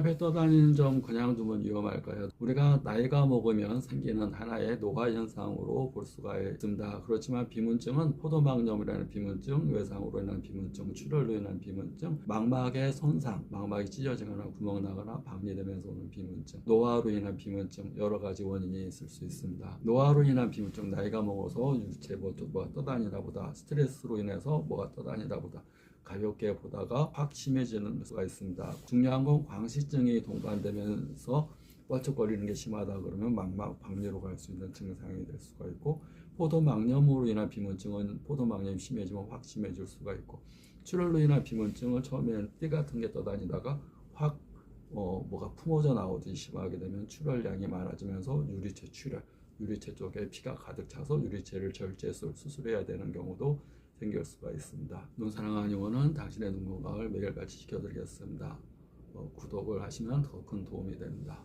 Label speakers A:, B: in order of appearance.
A: 눈앞에 떠다니는 점 그냥 두면 위험할까요? 우리가 나이가 먹으면 생기는 하나의 노화 현상으로 볼 수가 있습니다. 그렇지만 비문증은 포도막염이라는 비문증, 외상으로 인한 비문증, 출혈로 인한 비문증, 망막의 손상, 망막이 찢어지거나 구멍 나거나 박리되면 서 오는 비문증, 노화로 인한 비문증 여러 가지 원인이 있을 수 있습니다. 노화로 인한 비문증 나이가 먹어서 유체 뭐 뭐가 떠다니다 보다 스트레스로 인해서 뭐가 떠다니다 보다 가볍게 보다가 확 심해지는 수가 있습니다. 중요한 건 광시증이 동반되면서 뻘쩍거리는 게 심하다 그러면 망막 박리로 갈 수 있는 증상이 될 수가 있고 포도막염으로 인한 비문증은 포도막염이 심해지면 확 심해질 수가 있고 출혈로 인한 비문증은 처음에는 띠 같은 게 떠다니다가 확 어, 뭐가 품어져 나오듯이 심하게 되면 출혈량이 많아지면서 유리체 출혈, 유리체 쪽에 피가 가득 차서 유리체를 절제 수술해야 되는 경우도 생길 수가 있습니다. 눈사랑한 영혼은 당신의 눈 건강을 매일같이 지켜드리겠습니다. 어, 구독을 하시면 더 큰 도움이 됩니다.